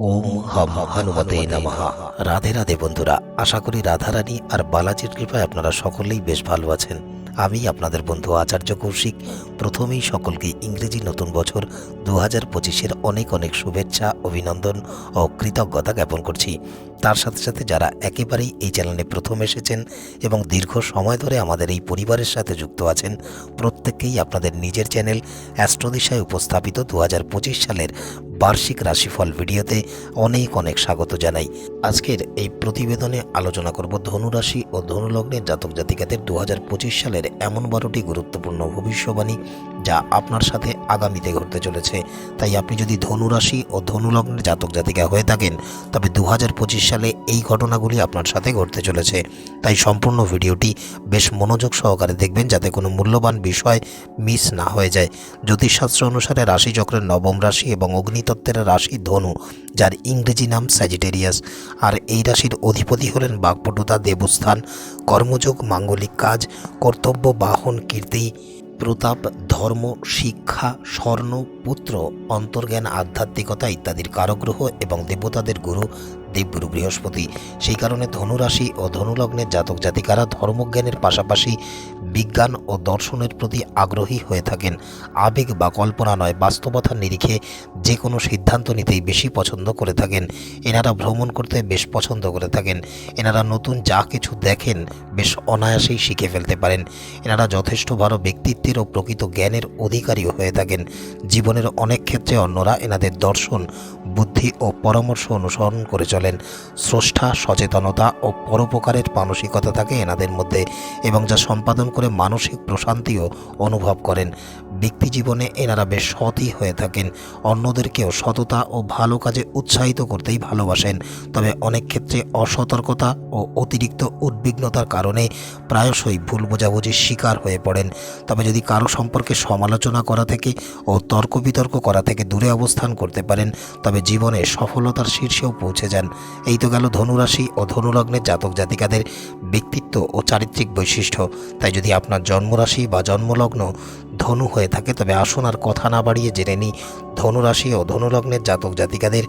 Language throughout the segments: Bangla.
ওম হম হনুমতে নমঃ। রাধে রাধে বন্ধুরা, আশা করি রাধারানী আর বালাজির কৃপায় আপনারা সকলেই বেশ ভালো আছেন। আমি আপনাদের বন্ধু আচার্য কৌশিক প্রথমেই সকলকে ইংরেজি নতুন বছর দু হাজার পঁচিশের অনেক অনেক শুভেচ্ছা, অভিনন্দন ও কৃতজ্ঞতা জ্ঞাপন করছি। তার সাথে সাথে যারা একেবারেই এই চ্যানেলে প্রথম এসেছেন এবং দীর্ঘ সময় ধরে আমাদের এই পরিবারের সাথে যুক্ত আছেন, প্রত্যেককেই আপনাদের নিজের চ্যানেল অ্যাস্ট্রোদিশায় উপস্থাপিত দু হাজার পঁচিশ সালের বার্ষিক রাশিফল ভিডিওতে অনেক অনেক স্বাগত জানাই। আজকের এই প্রতিবেদনে আলোচনা করব ধনুরাশি ও ধনুলগ্নের জাতক জাতিকাদের দু পঁচিশ সালের এমন বারোটি গুরুত্বপূর্ণ ভবিষ্যবাণী যা আপনার সাথে আগামীতে ঘটতে চলেছে। তাই আপনি যদি ধনুরাশি ও ধনুলগ্নের জাতক জাতিকা হয়ে থাকেন, তবে দু হাজার পঁচিশ সালে এই ঘটনাগুলি আপনার সাথে ঘটতে চলেছে। তাই সম্পূর্ণ ভিডিওটি বেশ মনোযোগ সহকারে দেখবেন যাতে কোনো মূল্যবান বিষয় মিস না হয়ে যায়। জ্যোতিষশাস্ত্র অনুসারে রাশিচক্রের নবম রাশি এবং অগ্নিতত্ত্বের রাশি ধনু, যার ইংরেজি নাম স্যাজিটেরিয়াস আর এই রাশির অধিপতি হলেন বাগপটুতা দেবস্থান। কর্মযোগ, মাঙ্গলিক কাজ, কর্তব্য বাহন কীর্তি প্রতাপ ধর্ম শিক্ষা স্বর্ণ পুত্র অন্তর্জ্ঞান আধ্যাত্মিকতা ইত্যাদির কারগ্রহ এবং দেবতাদের গুরু দেবগুরু বৃহস্পতি। সেই কারণে ধনুরাশি ও ধনুলগ্নের জাতক জাতিকারা ধর্মজ্ঞানের পাশাপাশি বিজ্ঞান ও দর্শনের প্রতি আগ্রহী হয়ে থাকেন। আবেগ বা কল্পনা নয় বাস্তবতার নিরিখে যে কোনো সিদ্ধান্ত নিতেই বেশি পছন্দ করে থাকেন। এনারা ভ্রমণ করতে বেশ পছন্দ করে থাকেন। এনারা নতুন যা কিছু দেখেন বেশ অনায়াসেই শিখে ফেলতে পারেন। এনারা যথেষ্ট ভালো ব্যক্তিত্বের ও প্রকৃত জ্ঞানের অধিকারীও হয়ে থাকেন। জীবনের অনেক ক্ষেত্রে অন্যরা এনাদের দর্শন, বুদ্ধি ও পরামর্শ অনুসরণ করে চলেন। স্রষ্টা, সচেতনতা ও পরোপকারের মানসিকতা থাকে এনাদের মধ্যে এবং যা সম্পাদন করে মানসিক প্রশান্তিও অনুভব করেন। ব্যক্তি জীবনে এনারা বেশ সৎই হয়ে থাকেন। অন্যদেরকেও সততা ও ভালো কাজে উৎসাহিত করতেই ভালোবাসেন। তবে অনেক ক্ষেত্রে অসতর্কতা ও অতিরিক্ত উদ্বিগ্নতার কারণে প্রায়শই ভুল বোঝাবুঝির শিকার হয়ে পড়েন। তবে যদি কারও সম্পর্কে সমালোচনা করা থেকে ও তর্ক বিতর্ক করা থেকে দূরে অবস্থান করতে পারেন, তবে জীবনে সফলতার শীর্ষেও পৌঁছে যান। এই তো গেল ধনুরাশি ও ধনুলগ্নের জাতক জাতিকাদের ব্যক্তিত্ব ও চারিত্রিক বৈশিষ্ট্য। তাই যদি আপনার জন্মরাশি বা জন্মলগ্ন ধনু হয়ে থাকে, তবে আসুন আর কথা না বাড়িয়ে জেনে নিই। ধনুরাশি ও ধনুলগ্নের জাতক জাতিকাদের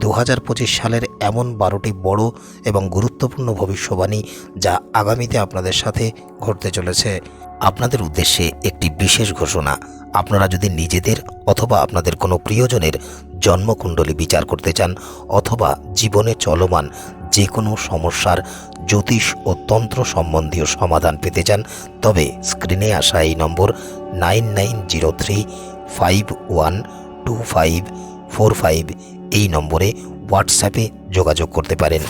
দু হাজার পঁচিশ সালের এমন বারোটি বড় এবং গুরুত্বপূর্ণ ভবিষ্যবাণী যা আগামীতে আপনাদের সাথে ঘটতে চলেছে। আপনাদের উদ্দেশ্যে একটি বিশেষ ঘোষণা। আপনারা যদি নিজেদের অথবা আপনাদের কোনো প্রিয়জনের জন্মকুণ্ডলী বিচার করতে চান অথবা জীবনে চলমান যে কোনো সমস্যার জ্যোতিষ ও তন্ত্র সম্বন্ধীয় সমাধান পেতে চান, তবে স্ক্রিনে আসা এই number nine nine zero three five one two five four five এই নম্বরে হোয়াটসঅ্যাপে যোগাযোগ করতে পারেন।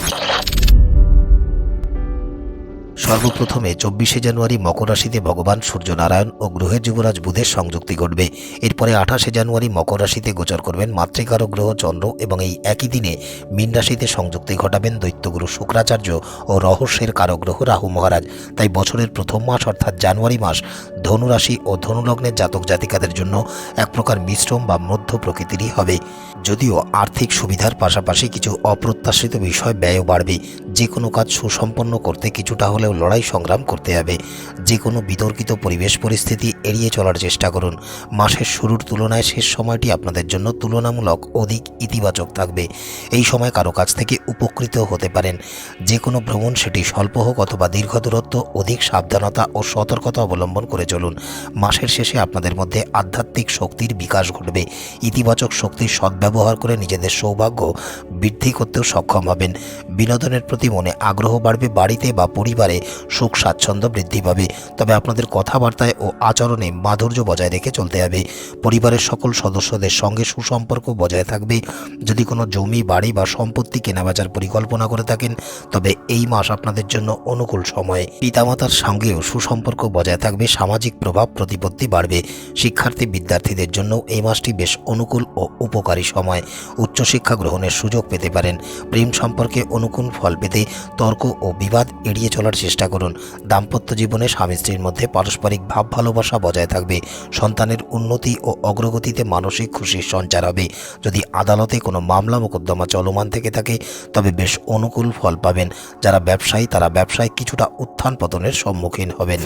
সর্বপ্রথমে চব্বিশে জানুয়ারি মকর রাশিতে ভগবান সূর্যনারায়ণ ও গ্রহের যুবরাজ বুধের সংযুক্তি ঘটবে। এরপরে আঠাশে জানুয়ারি মকর রাশিতে গোচর করবেন মাতৃকারক গ্রহ চন্দ্র এবং এই একই দিনে মীন রাশিতে সংযুক্তি ঘটাবেন দৈত্যগুরু শুক্রাচার্য ও রহস্যের কারক গ্রহ রাহু মহারাজ। তাই বছরের প্রথম মাস অর্থাৎ জানুয়ারি মাস ধনুরাশি ও ধনুলগ্নের জাতক জাতিকাদের জন্য এক প্রকার মিশ্রম বা মধ্য প্রকৃতিরই হবে। যদিও আর্থিক সুবিধার পাশাপাশি কিছু অপ্রত্যাশিত বিষয় ব্যয়ও বাড়বে। যে কোনো কাজ সুসম্পন্ন করতে কিছুটা হলেও লড়াই সংগ্রাম করতে হবে। যে কোনো বিতর্কিত পরিবেশ পরিস্থিতি এড়িয়ে চলার চেষ্টা করুন। মাসের শুরুর তুলনায় শেষ সময়টি আপনাদের জন্য তুলনামূলক অধিক ইতিবাচক থাকবে। এই সময় কারও কাছ থেকে উপকৃত হতে পারেন। যে কোনো ভ্রমণ সেটি স্বল্প হোক অথবা দীর্ঘ দূরত্ব, অধিক সাবধানতা ও সতর্কতা অবলম্বন করে চলুন। মাসের শেষে আপনাদের মধ্যে আধ্যাত্মিক শক্তির বিকাশ ঘটবে। ইতিবাচক শক্তির সদ্ব্যবহার করে নিজেদের সৌভাগ্য বৃদ্ধি করতেও সক্ষম হবেন। বিনোদনের প্রতি মনে আগ্রহ বাড়বে বাড়িতে বা পরিবারে। সুখ স্বাচ্ছন্দ্য বৃদ্ধি পাবে। তবে আপনাদের কথাবার্তায় ও আচরণে মাধুর্য বজায় রেখে চলতে হবে। পরিবারের সকল সদস্যদের সঙ্গে সুসম্পর্ক বজায় থাকবে। যদি কোনো জমি, বাড়ি বা সম্পত্তি কেনাবেচার পরিকল্পনা করে থাকেন, তবে এই মাস আপনাদের জন্য অনুকূল সময়। পিতামাতার সঙ্গেও সুসম্পর্ক বজায় থাকবে, সামাজিক প্রভাব, প্রতিপত্তি বাড়বে। শিক্ষার্থী বিদ্যার্থীদের জন্য এই মাসটি বেশ অনুকূল ও উপকারী সময়। উচ্চশিক্ষা গ্রহণের সুযোগ পেতে পারেন। প্রেম সম্পর্কে অনুকূল ফল পেতে তর্ক ও বিবাদ এড়িয়ে চলার চেষ্টা করুন। দাম্পত্য জীবনে স্বামী স্ত্রীর মধ্যে পারস্পরিক ভাব, ভালোবাসা বজায় থাকবে। সন্তানের উন্নতি ও অগ্রগতিতে মানসিক খুশির সঞ্চার হবে। যদি আদালতে কোনো মামলা মোকদ্দমা চলমান থেকে থাকে, তবে বেশ অনুকূল ফল পাবেন। যারা ব্যবসায়ী, তারা ব্যবসায় কিছুটা উত্থান পতনের সম্মুখীন হবেন।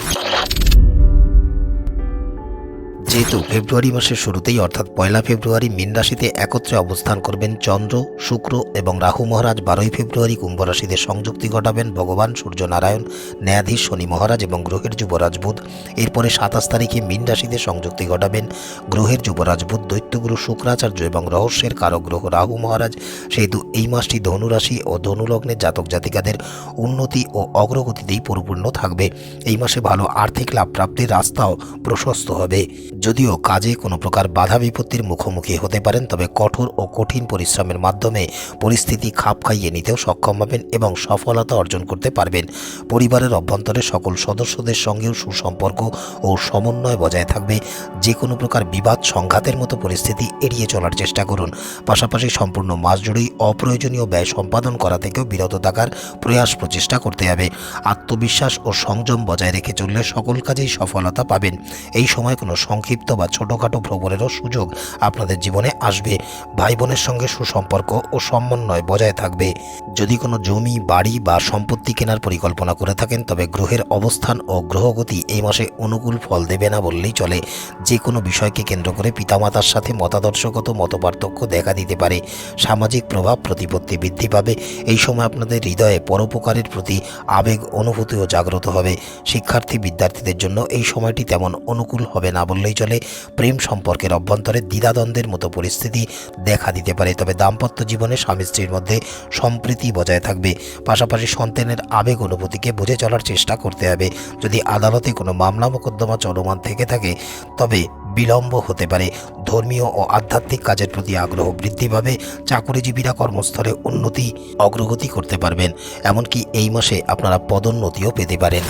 যেহেতু ফেব্রুয়ারি মাসের শুরুতেই অর্থাৎ পয়লা ফেব্রুয়ারি মীন রাশিতে একত্রে অবস্থান করবেন চন্দ্র, শুক্র এবং রাহু মহারাজ বারোই ফেব্রুয়ারি কুম্ভ রাশিতে সংযুক্তি ঘটাবেন। ভগবান, সূর্যনারায়ণ, ন্যায়াধীশ শনি মহারাজ এবং গ্রহের যুবরাজ বুধ। এরপরে সাতাশ তারিখে মীন রাশিতে সংযুক্তি ঘটাবেন। গ্রহের যুবরাজ বুধ, দৈত্যগুরু, শুক্রাচার্য এবং রহস্যের কারক গ্রহ রাহু মহারাজ। সেহেতু এই মাসটি ধনুরাশি ও ধনুলগ্নের জাতক জাতিকাদের উন্নতি ও অগ্রগতিতেই পরিপূর্ণ থাকবে। এই মাসে ভালো আর্থিক লাভ প্রাপ্তির রাস্তাও প্রশস্ত হবে। যদিও কাজে কোনো প্রকার বাধা বিপত্তির মুখোমুখি হতে পারেন, তবে কঠোর ও কঠিন পরিশ্রমের মাধ্যমে পরিস্থিতি খাপ খাইয়ে নিতেও সক্ষম হবেন এবং সফলতা অর্জন করতে পারবেন। পরিবারের অভ্যন্তরে সকল সদস্যদের সঙ্গেও সুসম্পর্ক ও সমন্বয় বজায় থাকবে। যে কোনো প্রকার বিবাদ, সংঘাতের মতো পরিস্থিতি এড়িয়ে চলার চেষ্টা করুন। পাশাপাশি সম্পূর্ণ মাস জুড়েই অপ্রয়োজনীয় ব্যয় সম্পাদন করা থেকেও বিরত থাকার প্রয়াস প্রচেষ্টা করতে হবে। আত্মবিশ্বাস ও সংযম বজায় রেখে চললে সকল কাজেই সফলতা পাবেন। এই সময় কোনো সংক্ষিপ্ত বা ছোটোখাটো ভ্রমণেরও সুযোগ আপনাদের জীবনে আসবে। ভাই বোনের সঙ্গে সুসম্পর্ক ও সমন্বয় বজায় থাকবে। যদি কোনো জমি, বাড়ি বা সম্পত্তি কেনার পরিকল্পনা করে থাকেন, তবে গ্রহের অবস্থান ও গ্রহগতি এই মাসে অনুকূল ফল দেবে না বললেই চলে। যে কোনো বিষয়কে কেন্দ্র করে পিতামাতার সাথে মতাদর্শগত, মতপার্থক্য দেখা দিতে পারে। সামাজিক প্রভাব, প্রতিপত্তি বৃদ্ধি পাবে। এই সময় আপনাদের হৃদয়ে পরোপকারের প্রতি আবেগ, অনুভূতিও জাগ্রত হবে। শিক্ষার্থী বিদ্যার্থীদের জন্য এই সময়টি তেমন অনুকূল হবে না বললেই চলে প্রেম সম্পর্কের অভ্যন্তরে দ্বিধাদ্বন্দ্বের মতো পরিস্থিতি দেখা দিতে পারে। তবে দাম্পত্য জীবনে স্বামী স্ত্রীর মধ্যে সম্প্রীতি বজায় থাকবে। পাশাপাশি সন্তানের আবেগ অনুভূতিকে বুঝে চলার চেষ্টা করতে হবে। যদি আদালতে কোনো মামলা মোকদ্দমা চলমান থেকে থাকে, তবে বিলম্ব হতে পারে। ধর্মীয় ও আধ্যাত্মিক কাজের প্রতি আগ্রহ বৃদ্ধি পাবে। চাকরিজীবীরা কর্মস্থলে উন্নতি, অগ্রগতি করতে পারবেন। এমনকি এই মাসে আপনারা পদোন্নতিও পেতে পারেন।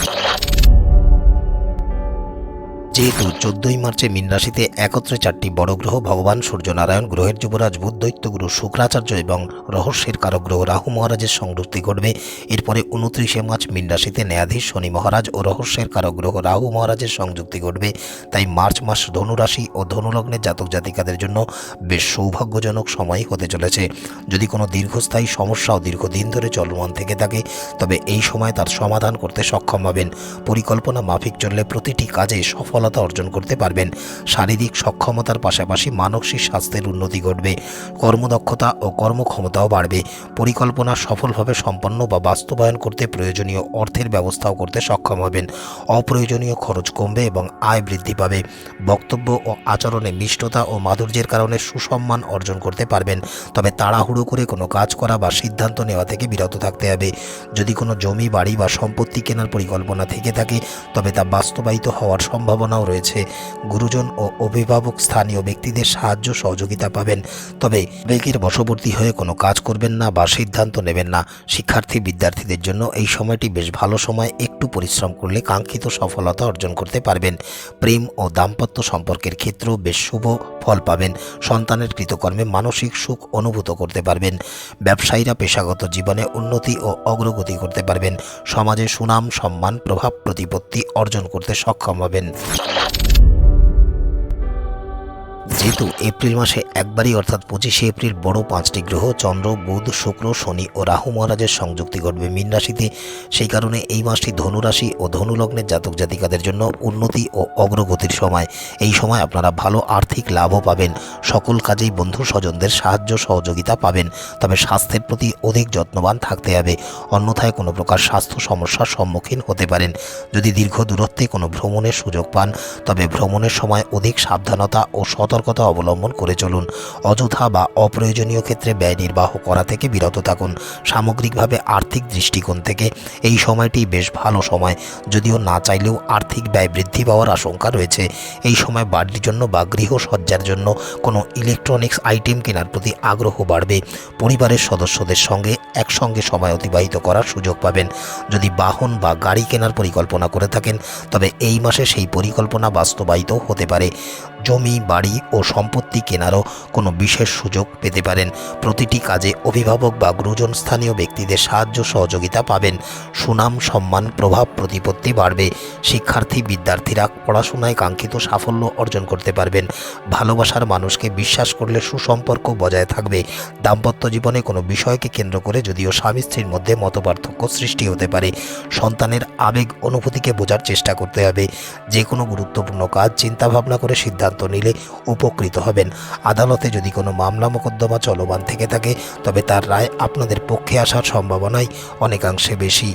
যেহেতু চোদ্দই মার্চে মীন রাশিতে একত্রে চারটি বড় গ্রহ, ভগবান, সূর্যনারায়ণ, গ্রহের যুবরাজ, বুধ, দৈত্যগুরু, শুক্রাচার্য এবং রহস্যের কারক গ্রহ রাহু মহারাজের সংযুক্তি ঘটবে। এরপরে উনত্রিশে মার্চ মীন রাশিতে ন্যায়াধীশ শনি মহারাজ ও রহস্যের কারক গ্রহ রাহু মহারাজের সংযুক্তি ঘটবে। তাই মার্চ মাস ধনুরাশি ও ধনুলগ্নের জাতক জাতিকাদের জন্য বেশ সৌভাগ্যজনক সময় হতে চলেছে। যদি কোনো দীর্ঘস্থায়ী সমস্যা ও দীর্ঘদিন ধরে চলমান থেকে থাকে, তবে এই সময় তার সমাধান করতে সক্ষম হবেন। পরিকল্পনা মাফিক চললে প্রতিটি কাজে সফলতা অর্জন করতে পারবেন। শারীরিক সক্ষমতার পাশাপাশি মানসিক স্বাস্থ্যের উন্নতি ঘটবে, কর্মদক্ষতা ও কর্মক্ষমতাও বাড়বে। পরিকল্পনা সফলভাবে সম্পন্ন বা বাস্তবায়ন করতে প্রয়োজনীয় অর্থের ব্যবস্থাও করতে সক্ষম হবেন। অপ্রয়োজনীয় খরচ কমবে এবং আয় বৃদ্ধি পাবে। বক্তব্য ও আচরণে মিষ্টতা ও মাধুর্যের কারণে সুসম্মান অর্জন করতে পারবেন। তবে তাড়াহুড়ো করে কোনো কাজ করা বা সিদ্ধান্ত নেওয়া থেকে বিরত থাকতে হবে। যদি কোনো জমি, বাড়ি বা সম্পত্তি কেনার পরিকল্পনা থেকে থাকে, তবে তা বাস্তবায়িত হওয়ার সম্ভাবনাও রয়েছে। গুরুজন ও অভিভাবক স্থানীয় ব্যক্তিদের সাহায্য সহযোগিতা পাবেন। তবে বেগের বশবর্তী হয়ে কোনো কাজ করবেন না বা সিদ্ধান্ত নেবেন না। শিক্ষার্থী বিদ্যার্থীদের জন্য এই সময়টি বেশ ভালো সময়। একটু পরিশ্রম করলে কাঙ্ক্ষিত সফলতা অর্জন করতে পারবেন। প্রেম ও দাম্পত্য সম্পর্কের ক্ষেত্রেও বেশ শুভ ফল পাবেন। সন্তানের কৃতকর্মে মানসিক সুখ অনুভূত করতে পারবেন। ব্যবসায়ীরা পেশাগত জীবনে উন্নতি ও অগ্রগতি করতে পারবেন। সমাজে সুনাম, সম্মান, প্রভাব, প্রতিপত্তি অর্জন করতে সক্ষম হবেন। では যেহেতু এপ্রিল মাসে একবারই, অর্থাৎ পঁচিশে এপ্রিল, বড় পাঁচটি গ্রহ, চন্দ্র, বুধ, শুক্র, শনি ও রাহু মহারাজের সংযুক্তি ঘটবে মীন রাশিতে। সেই কারণে এই মাসটি ধনুরাশি ও ধনুলগ্নের জাতক জাতিকাদের জন্য উন্নতি ও অগ্রগতির সময়। এই সময় আপনারা ভালো আর্থিক লাভও পাবেন। সকল কাজেই বন্ধু স্বজনদের সাহায্য সহযোগিতা পাবেন। তবে স্বাস্থ্যের প্রতি অধিক যত্নবান থাকতে হবে। অন্যথায় কোনো প্রকার স্বাস্থ্য সমস্যার সম্মুখীন হতে পারেন। যদি দীর্ঘ দূরত্বে কোনো ভ্রমণের সুযোগ পান, তবে ভ্রমণের সময় অধিক সাবধানতা ও সতর্কতা অবলম্বন করে চলুন। অযথা বা অপ্রয়োজনীয় ক্ষেত্রে ব্যয় নির্বাহ করা থেকে বিরত থাকুন। সামগ্রিকভাবে আর্থিক দৃষ্টিকোণ থেকে এই সময়টি বেশ ভালো সময়। যদিও না চাইলেও আর্থিক ব্যয় বৃদ্ধি পাওয়ার আশঙ্কা রয়েছে। এই সময় বাড়ির জন্য বা গৃহসজ্জার জন্য কোনো ইলেকট্রনিক্স আইটেম কেনার প্রতি আগ্রহ বাড়বে। পরিবারের সদস্যদের সঙ্গে একসঙ্গে সময় অতিবাহিত করার সুযোগ পাবেন। যদি বাহন বা গাড়ি কেনার পরিকল্পনা করে থাকেন, তবে এই মাসে সেই পরিকল্পনা বাস্তবায়িত হতে পারে। জমি, বাড়ি ও সম্পত্তি কেনারও কোনো বিশেষ সুযোগ পেতে পারেন। প্রতিটি কাজে অভিভাবক বা গুরুজন স্থানীয় ব্যক্তিদের সাহায্য সহযোগিতা পাবেন। সুনাম, সম্মান, প্রভাব, প্রতিপত্তি বাড়বে। শিক্ষার্থী, বিদ্যার্থীরা পড়াশোনায় কাঙ্ক্ষিত সাফল্য অর্জন করতে পারবেন। ভালোবাসার মানুষকে বিশ্বাস করলে সুসম্পর্ক বজায় থাকবে। দাম্পত্য জীবনে কোনো বিষয়কে কেন্দ্র করে যদিও স্বামী স্ত্রীর মধ্যে মতপার্থক্য সৃষ্টি হতে পারে। সন্তানের আবেগ, অনুভূতিকে বোঝার চেষ্টা করতে হবে। যে কোনো গুরুত্বপূর্ণ কাজ চিন্তাভাবনা করে সিদ্ধান্ত নিলে উপকৃত হবেন। আদালতে যদি কোনো মামলা মোকদ্দমা চলমান থেকে থাকে, তবে তার রায় আপনাদের পক্ষে আসার সম্ভাবনাই অনেকাংশে বেশি।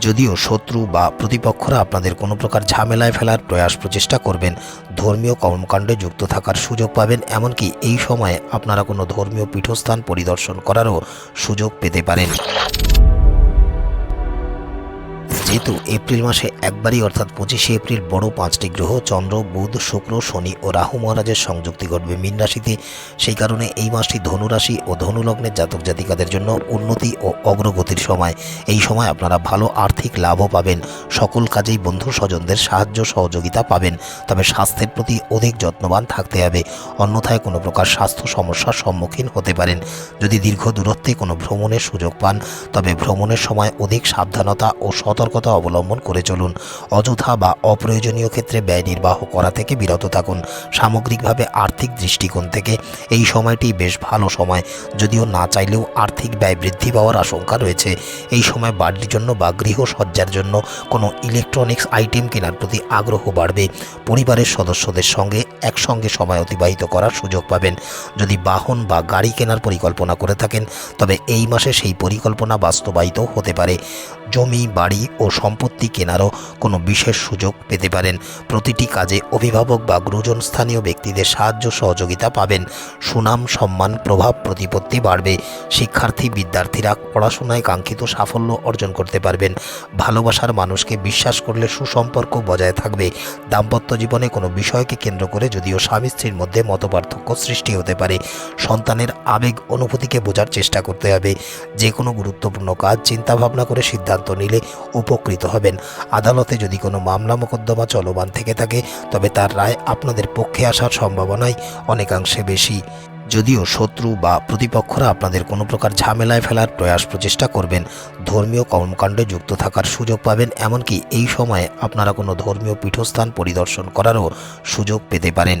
যদিও শত্রু বা প্রতিপক্ষরা আপনাদের কোনো প্রকার ঝামেলায় ফেলার প্রয়াস প্রচেষ্টা করবেন, ধর্মীয় কর্মকাণ্ডে যুক্ত থাকার সুযোগ পাবেন, এমনকি এই সময়ে আপনারা কোনো ধর্মীয় পীঠস্থান পরিদর্শন করারও সুযোগ পেতে পারেন। যেহেতু এপ্রিল মাসে একবারই, অর্থাৎ পঁচিশে এপ্রিল, বড় পাঁচটি গ্রহ, চন্দ্র, বুধ, শুক্র, শনি ও রাহু মহারাজের সংযুক্তি ঘটবে মীন রাশিতে। সেই কারণে এই মাসটি ধনুরাশি ও ধনুলগ্নের জাতক জাতিকাদের জন্য উন্নতি ও অগ্রগতির সময়। এই সময় আপনারা ভালো আর্থিক লাভও পাবেন। সকল কাজেই বন্ধু স্বজনদের সাহায্য সহযোগিতা পাবেন। তবে স্বাস্থ্যের প্রতি অধিক যত্নবান থাকতে হবে। অন্যথায় কোনো প্রকার স্বাস্থ্য সমস্যার সম্মুখীন হতে পারেন। যদি দীর্ঘ দূরত্বে কোনো ভ্রমণের সুযোগ পান, তবে ভ্রমণের সময় অধিক সাবধানতা ও সতর্কতা অবলম্বন করে চলুন। অযথা বা অপ্রয়োজনীয় ক্ষেত্রে ব্যয় নির্বাহ করা থেকে বিরত থাকুন। সামগ্রিকভাবে আর্থিক দৃষ্টিকোণ থেকে এই সময়টি বেশ ভালো সময়। যদিও না চাইলেও আর্থিক ব্যয় বৃদ্ধি পাওয়ার আশঙ্কা রয়েছে। এই সময় বাড়ির জন্য বা গৃহসজ্জার জন্য কোনো ইলেকট্রনিক্স আইটেম কেনার প্রতি আগ্রহ বাড়বে। পরিবারের সদস্যদের সঙ্গে একসঙ্গে সময় অতিবাহিত করার সুযোগ পাবেন। যদি বাহন বা গাড়ি কেনার পরিকল্পনা করে থাকেন, তবে এই মাসে সেই পরিকল্পনা বাস্তবায়িত হতে পারে। জমি, বাড়ি ও সম্পত্তি কেনারও কোনো বিশেষ সুযোগ পেতে পারেন। প্রতিটি কাজে অভিভাবক বা গুরুজন স্থানীয় ব্যক্তিদের সাহায্য সহযোগিতা পাবেন। সুনাম, সম্মান, প্রভাব, প্রতিপত্তি বাড়বে। শিক্ষার্থী, বিদ্যার্থীরা পড়াশোনায় কাঙ্ক্ষিত সাফল্য অর্জন করতে পারবেন। ভালোবাসার মানুষকে বিশ্বাস করলে সুসম্পর্ক বজায় থাকবে। দাম্পত্য জীবনে কোনো বিষয়কে কেন্দ্র করে যদিও স্বামী স্ত্রীর মধ্যে মতপার্থক্য সৃষ্টি হতে পারে। সন্তানের আবেগ, অনুভূতিকে বোঝার চেষ্টা করতে হবে। যে কোনো গুরুত্বপূর্ণ কাজ চিন্তাভাবনা করে সিদ্ধান্ত নিলে উপকৃত হবেন। আদালতে যদি কোনো মামলা মোকদ্দমা চলমান থেকে থাকে, তবে তার রায় আপনাদের পক্ষে আসার সম্ভাবনাই অনেকাংশে বেশি। যদিও শত্রু বা প্রতিপক্ষরা আপনাদের কোনো প্রকার ঝামেলায় ফেলার প্রয়াস প্রচেষ্টা করবেন, ধর্মীয় কর্মকাণ্ডে যুক্ত থাকার সুযোগ পাবেন, এমনকি এই সময়ে আপনারা কোনো ধর্মীয় পীঠস্থান পরিদর্শন করারও সুযোগ পেতে পারেন।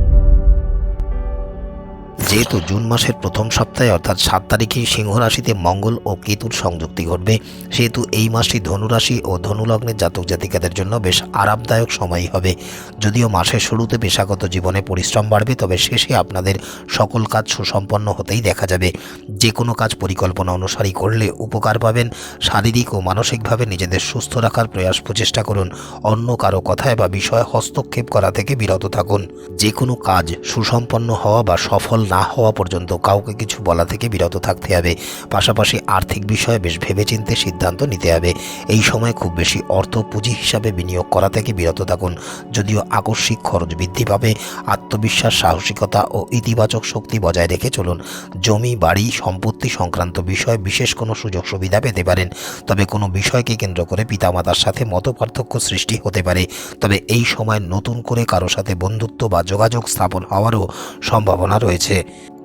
যেহেতু জুন মাসের প্রথম সপ্তাহে, অর্থাৎ সাত তারিখে সিংহ রাশিতে মঙ্গল ও কেতুর সংযুক্তি ঘটবে। সেহেতু এই মাসটি ধনুরাশি ও ধনুলগ্নের জাতক জাতিকাদের জন্য বেশ আরামদায়ক সময়ই হবে। যদিও মাসের শুরুতে পেশাগত জীবনে পরিশ্রম বাড়বে, তবে শেষে আপনাদের সকল কাজ সুসম্পন্ন হতেই দেখা যাবে। যে কোনো কাজ পরিকল্পনা অনুসারী করলে উপকার পাবেন। শারীরিক ও মানসিকভাবে নিজেদের সুস্থ রাখার প্রয়াস প্রচেষ্টা করুন। অন্য কারও কথায় বা বিষয়ে হস্তক্ষেপ করা থেকে বিরত থাকুন। যে কোনো কাজ সুসম্পন্ন হওয়া বা সফল না হওয়া পর্যন্ত কাউকে কিছু বলা থেকে বিরত থাকতে হবে। পাশাপাশি আর্থিক বিষয়ে বেশ ভেবেচিন্তে সিদ্ধান্ত নিতে হবে। এই সময় খুব বেশি অর্থ পুঁজি হিসাবে বিনিয়োগ করা থেকে বিরত থাকুন। যদিও আকস্মিক খরচ বৃদ্ধি পাবে, আত্মবিশ্বাস, সাহসিকতা ও ইতিবাচক শক্তি বজায় রেখে চলুন। জমি, বাড়ি, সম্পত্তি সংক্রান্ত বিষয়ে বিশেষ কোনো সুযোগ সুবিধা পেতে পারেন। তবে কোনো বিষয়কে কেন্দ্র করে পিতামাতার সাথে মতপার্থক্য সৃষ্টি হতে পারে। তবে এই সময় নতুন করে কারও সাথে বন্ধুত্ব বা যোগাযোগ স্থাপন হওয়ারও সম্ভাবনা রয়েছে।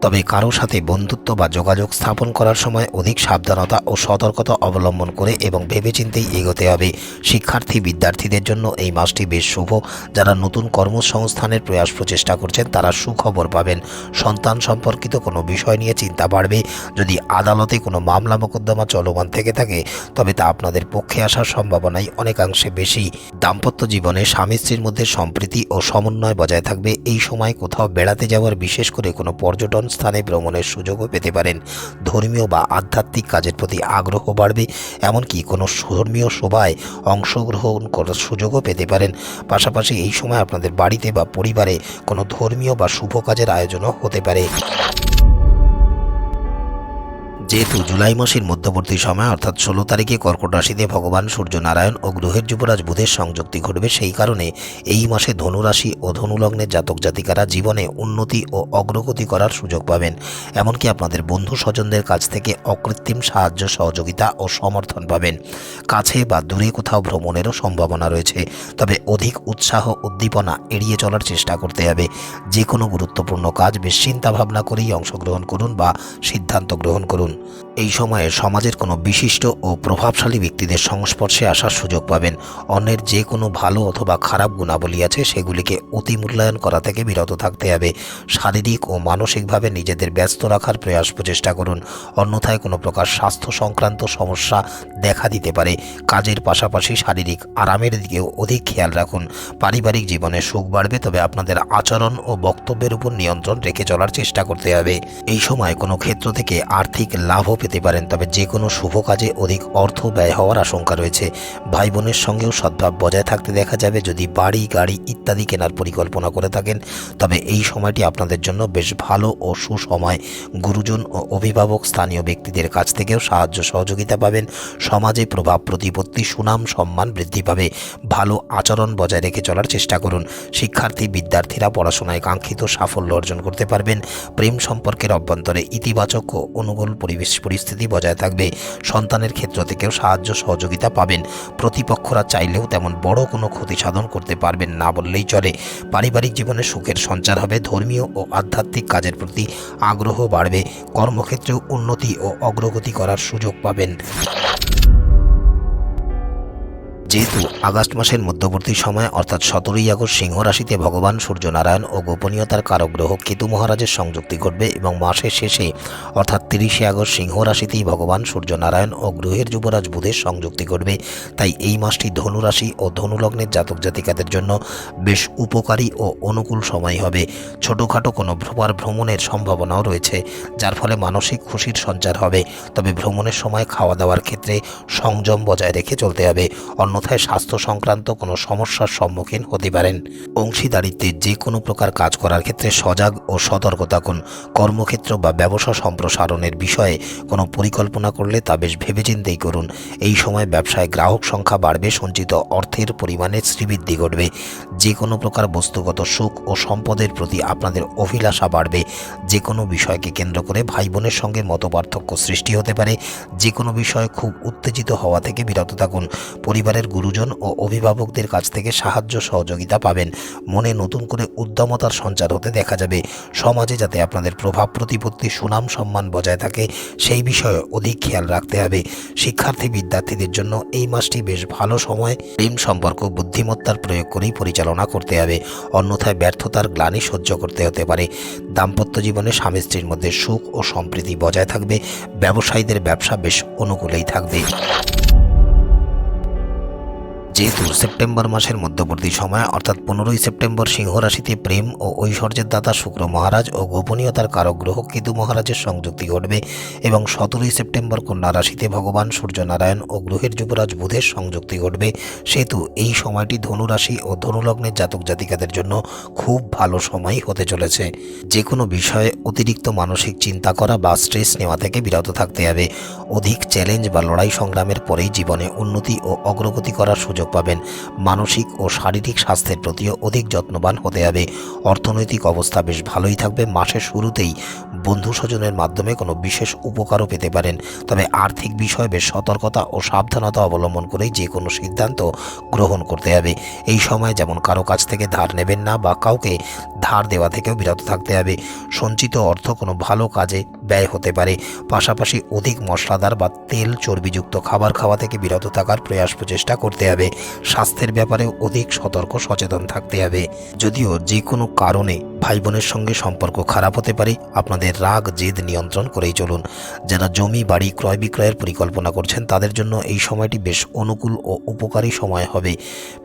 তবে কারও সাথে বন্ধুত্ব বা যোগাযোগ স্থাপন করার সময় অধিক সাবধানতা ও সতর্কতা অবলম্বন করে এবং ভেবেচিন্তেই এগোতে হবে। শিক্ষার্থী, বিদ্যার্থীদের জন্য এই মাসটি বেশ শুভ। যারা নতুন কর্মসংস্থানের প্রয়াস প্রচেষ্টা করছেন, তারা সুখবর পাবেন। সন্তান সম্পর্কিত কোনো বিষয় নিয়ে চিন্তা বাড়বে। যদি আদালতে কোনো মামলা মোকদ্দমা চলমান থেকে থাকে, তবে তা আপনাদের পক্ষে আসার সম্ভাবনাই অনেকাংশে বেশি। দাম্পত্য জীবনে স্বামী স্ত্রীর মধ্যে সম্প্রীতি ও সমন্বয় বজায় থাকবে। এই সময় কোথাও বেড়াতে যাওয়ার বিশেষ করে কোনো পর্যটন স্থানে ভ্রমণের সুযোগও পেতে পারেন। ধর্মীয় বা আধ্যাত্মিক কাজের প্রতি আগ্রহ বাড়বে, এমনকি কোনো ধর্মীয় সভায় অংশগ্রহণ করার সুযোগও পেতে পারেন। পাশাপাশি এই সময় আপনাদের বাড়িতে বা পরিবারে কোনো ধর্মীয় বা শুভ কাজের আয়োজনও হতে পারে। যেহেতু জুলাই মাসের মধ্যবর্তী সময়, অর্থাৎ ষোলো তারিখে কর্কট রাশিতে ভগবান সূর্যনারায়ণ ও গ্রহের যুবরাজ বুধের সংযুক্তি ঘটবে, সেই কারণে এই মাসে ধনুরাশি ও ধনুলগ্নের জাতক জাতিকারা জীবনে উন্নতি ও অগ্রগতি করার সুযোগ পাবেন। এমনকি আপনাদের বন্ধু স্বজনদের কাছ থেকে অকৃত্রিম সাহায্য, সহযোগিতা ও সমর্থন পাবেন। কাছে বা দূরে কোথাও ভ্রমণেরও সম্ভাবনা রয়েছে, তবে অধিক উৎসাহ, উদ্দীপনা এড়িয়ে চলার চেষ্টা করতে হবে। যে কোনো গুরুত্বপূর্ণ কাজ বেশ চিন্তা ভাবনা করেই অংশগ্রহণ করুন বা সিদ্ধান্ত গ্রহণ করুন। এই সময়ে সমাজের কোনো বিশিষ্ট ও প্রভাবশালী ব্যক্তিদের সংস্পর্শে আসার সুযোগ পাবেন। অন্যের যে কোনো ভালো অথবা খারাপ গুণাবলী আছে, সেগুলিকে অতি মূল্যায়ন করা থেকে বিরত থাকতে হবে। শারীরিক ও মানসিকভাবে নিজেদের ব্যস্ত রাখার প্রয়াস প্রচেষ্টা করুন। অন্যথায় কোনো প্রকার স্বাস্থ্য সংক্রান্ত সমস্যা দেখা দিতে পারে। কাজের পাশাপাশি শারীরিক আরামের দিকেও অধিক খেয়াল রাখুন। পারিবারিক জীবনে সুখ বাড়বে, তবে আপনাদের আচরণ ও বক্তব্যের উপর নিয়ন্ত্রণ রেখে চলার চেষ্টা করতে হবে। এই সময় কোনো ক্ষেত্র থেকে আর্থিক লাভও পেতে পারেন, তবে যে কোনো শুভ কাজে অধিক অর্থ ব্যয় হওয়ার আশঙ্কা রয়েছে। ভাই বোনের সঙ্গেও সদ্ভাব বজায় থাকতে দেখা যাবে। যদি বাড়ি, গাড়ি ইত্যাদি কেনার পরিকল্পনা করে থাকেন, তবে এই সময়টি আপনাদের জন্য বেশ ভালো ও সুসময়। গুরুজন ও অভিভাবক স্থানীয় ব্যক্তিদের কাছ থেকেও সাহায্য সহযোগিতা পাবেন। সমাজে প্রভাব, প্রতিপত্তি, সুনাম, সম্মান বৃদ্ধি পাবে। ভালো আচরণ বজায় রেখে চলার চেষ্টা করুন। শিক্ষার্থী, বিদ্যার্থীরা পড়াশোনায় কাঙ্ক্ষিত সাফল্য অর্জন করতে পারবেন। প্রেম সম্পর্কের অভ্যন্তরে ইতিবাচক ও অনুকূল পরিবেশ পরিস্থিতি বজায় থাকবে। সন্তানের ক্ষেত্র থেকেও সাহায্য সহযোগিতা পাবেন। প্রতিপক্ষরা চাইলেও তেমন বড় কোনো ক্ষতি সাধন করতে পারবেন না বললেই চলে। পারিবারিক জীবনে সুখের সঞ্চার হবে। ধর্মীয় ও আধ্যাত্মিক কাজের প্রতি আগ্রহ বাড়বে। কর্মক্ষেত্রেও উন্নতি ও অগ্রগতি করার সুযোগ পাবেন। যেহেতু আগস্ট মাসের মধ্যবর্তী সময়, অর্থাৎ সতেরোই আগস্ট সিংহ রাশিতে ভগবান সূর্যনারায়ণ ও গোপনীয়তার কারক গ্রহ কেতু মহারাজের সংযুক্তি ঘটবে এবং মাসের শেষে, অর্থাৎ তিরিশে আগস্ট সিংহ রাশিতেই ভগবান সূর্যনারায়ণ ও গ্রহের যুবরাজ বুধের সংযুক্তি ঘটবে। তাই এই মাসটি ধনুরাশি ও ধনুলগ্নের জাতক জাতিকাদের জন্য বেশ উপকারী ও অনুকূল সময় হবে। ছোটোখাটো কোনো ভ্রমণ ভ্রমণের সম্ভাবনাও রয়েছে, যার ফলে মানসিক খুশির সঞ্চার হবে। তবে ভ্রমণের সময় খাওয়া দাওয়ার ক্ষেত্রে সংযম বজায় রেখে চলতে হবে। অন্যথায় স্বাস্থ্য সংক্রান্ত কোনো সমস্যার সম্মুখীন হতে পারেন। অংশীদারিত্বে যে কোনো প্রকার কাজ করার ক্ষেত্রে সজাগ ও সতর্ক থাকুন কর্মক্ষেত্র বা ব্যবসা সম্প্রসারণের বিষয়ে কোনো পরিকল্পনা করলে তা বেশ ভেবেচিন্তেই করুন। এই সময় ব্যবসায় গ্রাহক সংখ্যা বাড়বে, সঞ্চিত অর্থের পরিমাণে শ্রীবৃদ্ধি ঘটবে। যে কোনো প্রকার বস্তুগত সুখ ও সম্পদের প্রতি আপনাদের অভিলাষা বাড়বে। যে কোনো বিষয়কে কেন্দ্র করে ভাই বোনের সঙ্গে মতপার্থক্য সৃষ্টি হতে পারে। যে কোনো বিষয়ে খুব উত্তেজিত হওয়া থেকে বিরত থাকুন। পরিবারের গুরুজন ও অভিভাবকদের কাছ থেকে সাহায্য সহযোগিতা পাবেন। মনে নতুন করে উদ্যমতার সঞ্চার হতে দেখা যাবে। সমাজে যাতে আপনাদের প্রভাব প্রতিপত্তি, সুনাম সম্মান বজায় থাকে, সেই বিষয়ে অধিক খেয়াল রাখতে হবে। শিক্ষার্থী, বিদ্যার্থীদের জন্য এই মাসটি বেশ ভালো সময়। প্রেম সম্পর্ক, বুদ্ধিমত্তার প্রয়োগ করেই পরিচালনা করতে হবে। অন্যথায় ব্যর্থতার গ্লানি সহ্য করতে হতে পারে। দাম্পত্য জীবনে স্বামী স্ত্রীর মধ্যে সুখ ও সম্প্রীতি বজায় থাকবে। ব্যবসায়ীদের ব্যবসা বেশ অনুকূলেই থাকবে। যেহেতু সেপ্টেম্বর মাসের মধ্যবর্তী সময়, অর্থাৎ পনেরোই সেপ্টেম্বর সিংহ রাশিতে প্রেম ও ঐশ্বর্যের দাতা শুক্র মহারাজ ও গোপনীয়তার কারক গ্রহ কেতু মহারাজের সংযুক্তি ঘটবে এবং সতেরোই সেপ্টেম্বর কন্যা রাশিতে ভগবান সূর্যনারায়ণ ও গ্রহের যুবরাজ বুধের সংযুক্তি ঘটবে। সেহেতু এই সময়টি ধনুরাশি ও ধনুলগ্নের জাতক জাতিকাদের জন্য খুব ভালো সময় হতে চলেছে। যে কোনো বিষয়ে অতিরিক্ত মানসিক চিন্তা করা বা স্ট্রেস নেওয়া থেকে বিরত থাকতে হবে। অধিক চ্যালেঞ্জ বা লড়াই সংগ্রামের পরেই জীবনে উন্নতি ও অগ্রগতি করার সুযোগ পাবেন। মানসিক ও শারীরিক স্বাস্থ্যের প্রতিও অধিক যত্নবান হতে হবে। অর্থনৈতিক অবস্থা বেশ ভালোই থাকবে। মাসের শুরুতেই বন্ধু স্বজনের মাধ্যমে কোনো বিশেষ উপকারও পেতে পারেন। তবে আর্থিক বিষয়ে বেশ সতর্কতা ও সাবধানতা অবলম্বন করেই যে কোনো সিদ্ধান্ত গ্রহণ করতে হবে। এই সময় যেমন কারও কাছ থেকে ধার নেবেন না বা কাউকে ধার দেওয়া থেকেও বিরত থাকতে হবে। সঞ্চিত অর্থ কোনো ভালো কাজে ব্যয় হতে পারে। পাশাপাশি অধিক মশলাদার বা তেল চর্বিযুক্ত খাবার খাওয়া থেকে বিরত থাকার প্রয়াস প্রচেষ্টা করতে হবে। স্বাস্থ্যের ব্যাপারে অধিক সতর্ক সচেতন থাকতে হবে। যদিও যে কোনো কারণে ভাই বোনের সঙ্গে সম্পর্ক খারাপ হতে পারে, আপনাদের রাগ, জেদ নিয়ন্ত্রণ করেই চলুন। যারা জমি, বাড়ি ক্রয় বিক্রয়ের পরিকল্পনা করছেন, তাদের জন্য এই সময়টি বেশ অনুকূল ও উপকারী সময় হবে।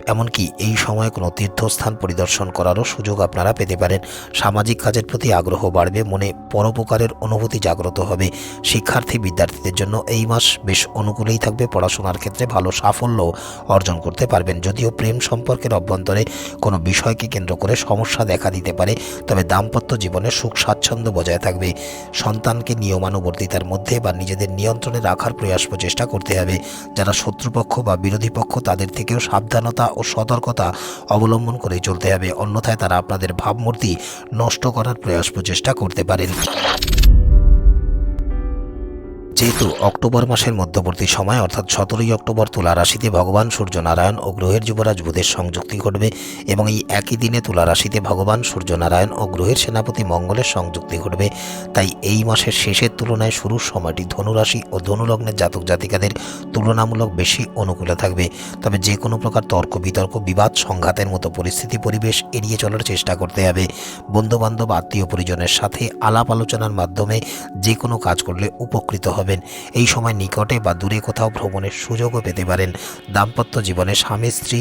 এমনকি এই সময় কোনো তীর্থস্থান পরিদর্শন করারও সুযোগ আপনারা পেতে পারেন। সামাজিক কাজের প্রতি আগ্রহ বাড়বে, মনে পরোপকারের অনুভূতি জাগ্রত হবে। শিক্ষার্থী বিদ্যার্থীদের জন্য এই মাস বেশ অনুকূলেই থাকবে, পড়াশোনার ক্ষেত্রে ভালো সাফল্য অর্জন করতে পারবেন। যদিও প্রেম সম্পর্কের অভ্যন্তরে কোনো বিষয়কে কেন্দ্র করে সমস্যা দেখা দিতে পারে তবে দাম্পত্য জীবনে সুখ, স্বাচ্ছন্দ্য বজায় থাকবে। সন্তানকে নিয়মানুবর্তিতার মধ্যে বা নিজেদের নিয়ন্ত্রণে রাখার প্রয়াস প্রচেষ্টা করতে হবে। যারা শত্রুপক্ষ বা বিরোধী পক্ষ, তাদের থেকেও সাবধানতা ও সতর্কতা অবলম্বন করে চলতে হবে। অন্যথায় তারা আপনাদের ভাবমূর্তি নষ্ট করার প্রয়াস প্রচেষ্টা করতে পারেন। যেহেতু অক্টোবর মাসের মধ্যবর্তী সময়, অর্থাৎ সতেরোই অক্টোবর তুলা রাশিতে ভগবান সূর্যনারায়ণ ও গ্রহের যুবরাজ বুধের সংযুক্তি ঘটবে এবং এই একই দিনে তুলা রাশিতে ভগবান সূর্যনারায়ণ ও গ্রহের সেনাপতি মঙ্গলের সংযুক্তি ঘটবে। তাই এই মাসের শেষের তুলনায় শুরুর সময়টি ধনুরাশি ও ধনুলগ্নের জাতক জাতিকাদের তুলনামূলক বেশি অনুকূলে থাকবে। তবে যে কোনো প্রকার তর্ক বিতর্ক, বিবাদ, সংঘাতের মতো পরিস্থিতি, পরিবেশ এড়িয়ে চলার চেষ্টা করতে হবে। বন্ধুবান্ধব, আত্মীয় পরিজনের সাথে আলাপ আলোচনার মাধ্যমে যে কোনো কাজ করলে উপকৃত হবেন। এই সময় নিকটে বা দূরে কোথাও ভ্রমণের সুযোগও পেতে পারেন। দাম্পত্য জীবনে স্বামী, স্ত্রী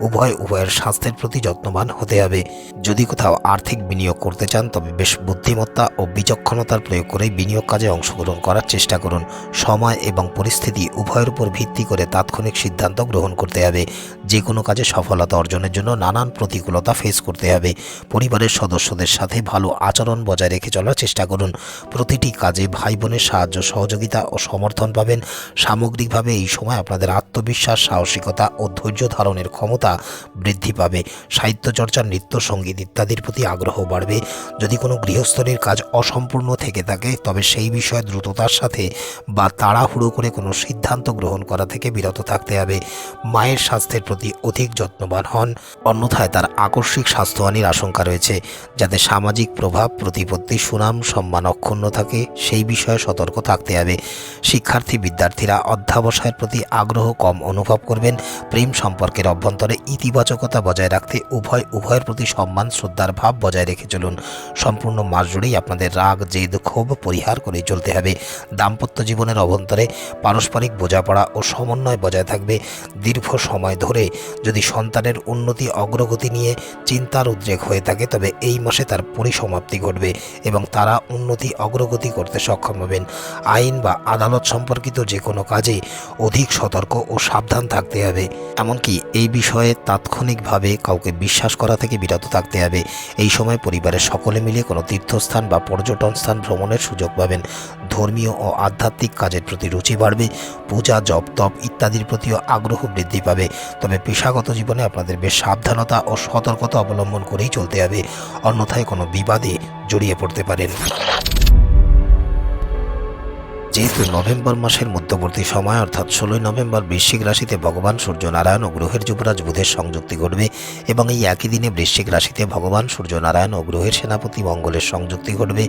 উভয় উভয়ের স্বাস্থ্যের প্রতি যত্নবান হতে হবে। যদি কোথাও আর্থিক বিনিয়োগ করতে চান, তবে বেশ বুদ্ধিমত্তা ও বিচক্ষণতার প্রয়োগ করে বিনিয়োগ কাজে অংশগ্রহণ করার চেষ্টা করুন। সময় এবং পরিস্থিতি উভয়ের উপর ভিত্তি করে তাৎক্ষণিক সিদ্ধান্ত গ্রহণ করতে হবে। যে কোনো কাজে সফলতা অর্জনের জন্য নানান প্রতিকূলতা ফেস করতে হবে। পরিবারের সদস্যদের সাথে ভালো আচরণ বজায় রেখে চলার চেষ্টা করুন। প্রতিটি কাজে ভাই বোনের সাহায্য, সহযোগিতা ও সমর্থন পাবেন। সামগ্রিকভাবে এই সময় আপনাদের আত্মবিশ্বাস, সাহসিকতা ও ধৈর্য ধারণের ক্ষমতা বৃদ্ধি পাবে। সাহিত্যচর্চা নৃত্য, সংগীত ইত্যাদির প্রতি আগ্রহ বাড়বে। যদি কোনো গৃহস্থলীর কাজ অসম্পূর্ণ থেকে থাকে, তবে সেই বিষয়ে দ্রুততার সাথে বা তাড়াহুড়ো করে কোনো সিদ্ধান্ত গ্রহণ করা থেকে বিরত থাকতে হবে। মায়ের স্বাস্থ্যের প্রতি অধিক যত্নবান হন। অন্যথায় তার আকস্মিক স্বাস্থ্যহানির আশঙ্কা রয়েছে, যাতে সামাজিক প্রভাব, প্রতিপত্তি, সুনাম, সম্মান অক্ষুণ্ণ থাকে, সেই বিষয়ে সতর্ক থাকতে হবে। শিক্ষার্থী বিদ্যার্থীরা অধ্যাবসায়ের প্রতি আগ্রহ কম অনুভব করবেন। প্রেম সম্পর্কের অভ্যন্তরে ইতিবাচকতা বজায় রাখতে উভয়, উভয়ের প্রতি সম্মান, শ্রদ্ধার ভাব বজায় রেখে চলুন। সম্পূর্ণ মাস জুড়েই আপনাদের রাগ, জেদ, ক্ষোভ পরিহার করে চলতে হবে। দাম্পত্য জীবনের অভ্যন্তরে পারস্পরিক বোঝাপড়া ও সমন্বয় বজায় থাকবে। দীর্ঘ সময় ধরে যদি সন্তানের উন্নতি, অগ্রগতি নিয়ে চিন্তার উদ্রেক হয়ে থাকে, তবে এই মাসে তার পরিসমাপ্তি ঘটবে এবং তারা উন্নতি, অগ্রগতি করতে সক্ষম হবেন। আইন বা আদালত সম্পর্কিত যে কোনো কাজে অধিক সতর্ক ও সাবধান থাকতে হবে। এমনকি এই বিষয়ে তাৎক্ষণিকভাবে কাউকে বিশ্বাস করা থেকে বিরত থাকতে হবে। এই সময় পরিবারের সকলে মিলে কোনো তীর্থস্থান বা পর্যটন স্থান ভ্রমণের সুযোগ পাবেন। ধর্মীয় ও আধ্যাত্মিক কাজের প্রতি রুচি বাড়বে, পূজা, জপ, তপ ইত্যাদির প্রতিও আগ্রহ বৃদ্ধি পাবে। তবে পেশাগত জীবনে আপনাদের বেশ সাবধানতা ও সতর্কতা অবলম্বন করেই চলতে হবে, অন্যথায় কোনো বিবাদে জড়িয়ে পড়তে পারেন। যেহেতু নভেম্বর মাসের মধ্যবর্তী সময়, অর্থাৎ ষোলোই নভেম্বর বৃশ্চিক রাশিতে ভগবান সূর্যনারায়ণ ও গ্রহের যুবরাজ বুধের সংযুক্তি ঘটবে এবং এই একই দিনে বৃশ্চিক রাশিতে ভগবান সূর্যনারায়ণ ও গ্রহের সেনাপতি মঙ্গলের সংযুক্তি ঘটবে।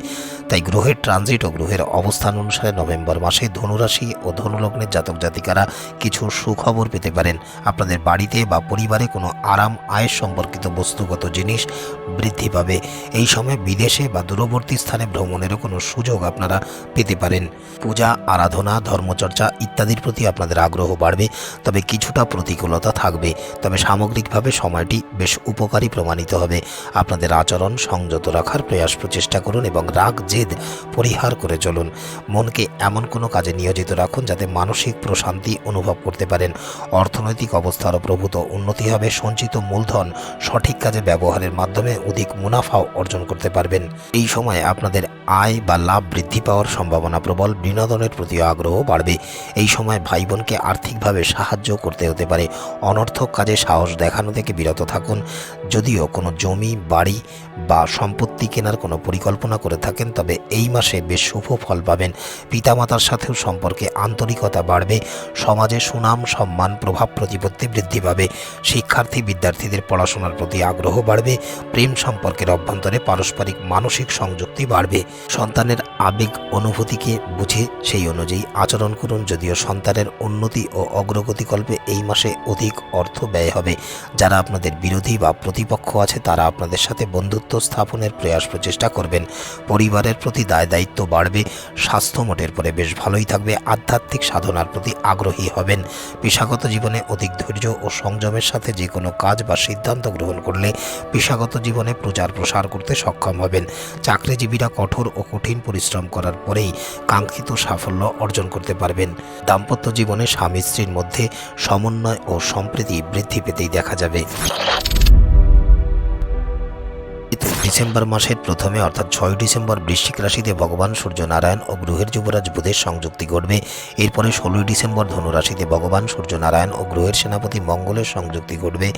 তাই গ্রহের ট্রানজিট ও গ্রহের অবস্থান অনুসারে নভেম্বর মাসে ধনুরাশি ও ধনুলগ্নের জাতক জাতিকারা কিছু সুখবর পেতে পারেন। আপনাদের বাড়িতে বা পরিবারে কোনো আরাম, আয়ের সম্পর্কিত বস্তুগত জিনিস বৃদ্ধি পাবে। এই সময় বিদেশে বা দূরবর্তী স্থানে ভ্রমণেরও কোনো সুযোগ আপনারা পেতে পারেন। পূজা, আরাধনা, ধর্মচর্চা ইত্যাদির প্রতি আপনাদের আগ্রহ বাড়বে, তবে কিছুটা প্রতিকূলতা থাকবে। তবে সামগ্রিকভাবে সময়টি বেশ উপকারী প্রমাণিত হবে। আপনাদের আচরণ সংযত রাখার প্রয়াস প্রচেষ্টা করুন এবং রাগ, জেদ পরিহার করে চলুন। মনকে এমন কোনো কাজে নিয়োজিত রাখুন যাতে মানসিক প্রশান্তি অনুভব করতে পারেন। অর্থনৈতিক অবস্থারও প্রভূত উন্নতি হবে। সঞ্চিত মূলধন সঠিক কাজে ব্যবহারের মাধ্যমে অধিক মুনাফাও অর্জন করতে পারবেন। এই সময় আপনাদের আয় বা লাভ বৃদ্ধি পাওয়ার সম্ভাবনা প্রবল। বিনোদনের প্রতি আগ্রহ বাড়বে। এই সময় ভাই বোনকে আর্থিকভাবে সাহায্য করতে হতে পারে। অনর্থক কাজে সাহস দেখানো থেকে বিরত থাকুন। যদিও কোনো জমি, বাড়ি বা সম্পত্তি কেনার কোনো পরিকল্পনা করে থাকেন, তবে এই মাসে বেশ শুভ ফল পাবেন। পিতামাতার সাথেও সম্পর্কে আন্তরিকতা বাড়বে। সমাজে সুনাম, সম্মান, প্রভাব প্রতিপত্তি বৃদ্ধি পাবে। শিক্ষার্থী, বিদ্যার্থীদের পড়াশোনার প্রতি আগ্রহ বাড়বে। প্রেম সম্পর্কের অভ্যন্তরে পারস্পরিক মানসিক সংযুক্তি বাড়বে। সন্তানের আবেগ, অনুভূতিকে বুঝে সেই অনুযায়ী আচরণ করুন, যদিও সন্তানের উন্নতি ও অগ্রগতিকল্পে এই মাসে অধিক অর্থ ব্যয় হবে। যারা আপনাদের বিরোধী বা প্রতিপক্ষ আছে, তারা আপনাদের সাথে বন্ধুত্ব স্থাপনের প্রয়াস প্রচেষ্টা করবেন। পরিবারের প্রতি দায় দায়িত্ব বাড়বে, স্বাস্থ্য মোটের পরে বেশ ভালোই থাকবে, আধ্যাত্মিক সাধনার প্রতি আগ্রহী হবেন। পেশাগত জীবনে অধিক ধৈর্য ও সংযমের সাথে যে কোনো কাজ বা সিদ্ধান্ত গ্রহণ করলে পেশাগত জীবনে প্রচার প্রসার করতে সক্ষম হবেন। চাকরিজীবীরা কঠোর ও কঠিন পরিশ্রম করার পরেই কাঙ্ক্ষিত সাফল্য অর্জন করতে পারবেন। দাম্পত্য জীবনে স্বামী স্ত্রীর মধ্যে সমন্বয় ও সম্প্রীতি বৃদ্ধি পেতেই দেখা যাবে। ডিসেম্বর মাসের প্রথমে, অর্থাৎ ছয় ডিসেম্বর, বৃশ্চিক রাশিতে ভগবান সূর্যনারায়ণ ও গ্রহের যুবরাজ বুধের সংযুক্তি ঘটবে। এরপরে ষোলোই ডিসেম্বর ধনুরাশিতে ভগবান সূর্যনারায়ণ ও গ্রহের সেনাপতি মঙ্গলের সংযুক্তি ঘটবে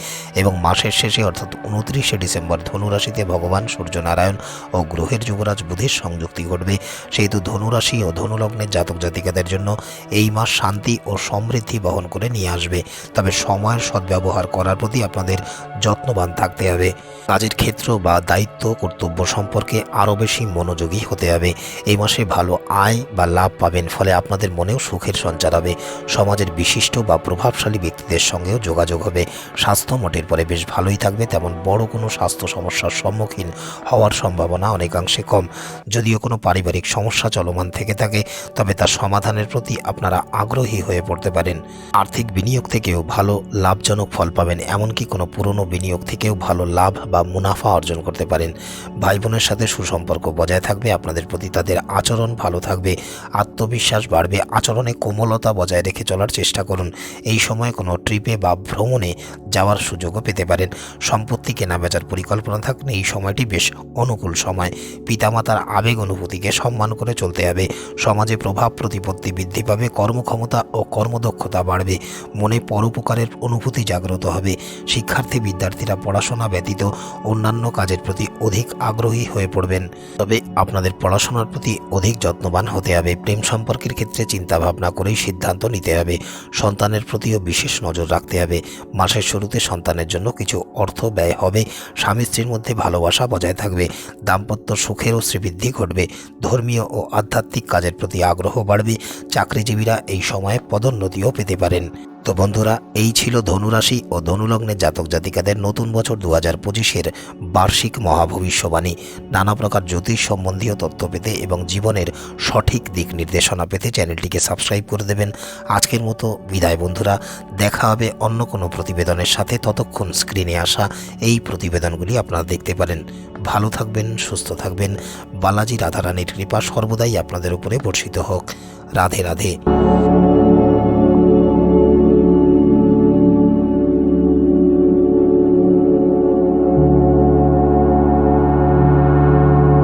এবং মাসের শেষে, অর্থাৎ উনত্রিশে ডিসেম্বর, ধনুরাশিতে ভগবান সূর্যনারায়ণ ও গ্রহের যুবরাজ বুধের সংযুক্তি ঘটবে। সেহেতু ধনুরাশি ও ধনুলগ্নের জাতক জাতিকাদের জন্য এই মাস শান্তি ও সমৃদ্ধি বহন করে নিয়ে আসবে। তবে সময়ের সদ্ব্যবহার করার প্রতি আপনাদের যত্নবান থাকতে হবে। কাজের ক্ষেত্র বা দায়িত্ব কর্তব্য সম্পর্কে আরও বেশি মনোযোগী হতে হবে। এই মাসে ভালো আয় বা লাভ পাবেন, ফলে আপনাদের মনেও সুখের সঞ্চার হবে। সমাজের বিশিষ্ট বা প্রভাবশালী ব্যক্তিদের সঙ্গেও যোগাযোগ হবে। স্বাস্থ্য মোটের পরে বেশ ভালোই থাকবে, তেমন বড় কোনো স্বাস্থ্য সমস্যার সম্মুখীন হওয়ার সম্ভাবনা অনেকাংশে কম। যদিও কোনো পারিবারিক সমস্যা চলমান থেকে থাকে, তবে তার সমাধানের প্রতি আপনারা আগ্রহী হয়ে পড়তে পারেন। আর্থিক বিনিয়োগ থেকেও ভালো লাভজনক ফল পাবেন, এমনকি কোনো পুরনো বিনিয়োগ থেকেও ভালো লাভ বা মুনাফা অর্জন করতে পারেন। ভাই বোনের সাথে সুসম্পর্ক বজায় থাকবে, আপনাদের প্রতি তাদের আচরণ ভালো থাকবে, আত্মবিশ্বাস বাড়বে, আচরণে কোমলতা বজায় রেখে চলার চেষ্টা করুন। এই সময় কোনো ট্রিপে বা ভ্রমণে যাওয়ার সুযোগও পেতে পারেন। সম্পত্তি কেনাবেচার পরিকল্পনা থাকলে এই সময়টি বেশ অনুকূল সময়। পিতামাতার আবেগ অনুভূতিকে সম্মান করে চলতে হবে। সমাজে প্রভাব প্রতিপত্তি বৃদ্ধি পাবে, কর্মক্ষমতা ও কর্মদক্ষতা বাড়বে। মনে পরোপকারের অনুভূতি জাগ্রত হবে। শিক্ষার্থী, বিদ্যার্থীরা পড়াশোনা ব্যতীত অন্যান্য কাজের প্রতি অধিক আগ্রহী হয়ে পড়বেন। তবে আপনাদের পড়াশোনার প্রতি অধিক যত্নবান হতে হবে। প্রেম সম্পর্কের ক্ষেত্রে চিন্তা ভাবনা করেই সিদ্ধান্ত নিতে হবে। সন্তানের প্রতিও বিশেষ নজর রাখতে হবে। মাসের শুরুতে সন্তানের জন্য কিছু অর্থ ব্যয় হবে। স্বামী স্ত্রীর মধ্যে ভালোবাসা বজায় থাকবে। দাম্পত্য সুখেরও শ্রীবৃদ্ধি ঘটবে। ধর্মীয় ও আধ্যাত্মিক কাজের প্রতি আগ্রহ বাড়বে। চাকরিজীবীরা এই সময়ে পদোন্নতিও পেতে পারেন। তো বন্ধুরা, এই ছিল ধনুরাশি ও ধনুলগ্নের জাতক জাতিকাদের নতুন বছর দু হাজার পঁচিশের বার্ষিক মহাভবিষ্যবাণী। নানা প্রকার জ্যোতিষ সম্বন্ধীয় তথ্য পেতে এবং জীবনের সঠিক দিক নির্দেশনা পেতে চ্যানেলটিকে সাবস্ক্রাইব করে দেবেন। আজকের মতো বিদায় বন্ধুরা, দেখা হবে অন্য কোনো প্রতিবেদনের সাথে। ততক্ষণ স্ক্রিনে আসা এই প্রতিবেদনগুলি আপনারা দেখতে পারেন। ভালো থাকবেন, সুস্থ থাকবেন। বালাজি রাধারানীর কৃপা সর্বদাই আপনাদের উপরে বর্ষিত হোক। রাধে রাধে।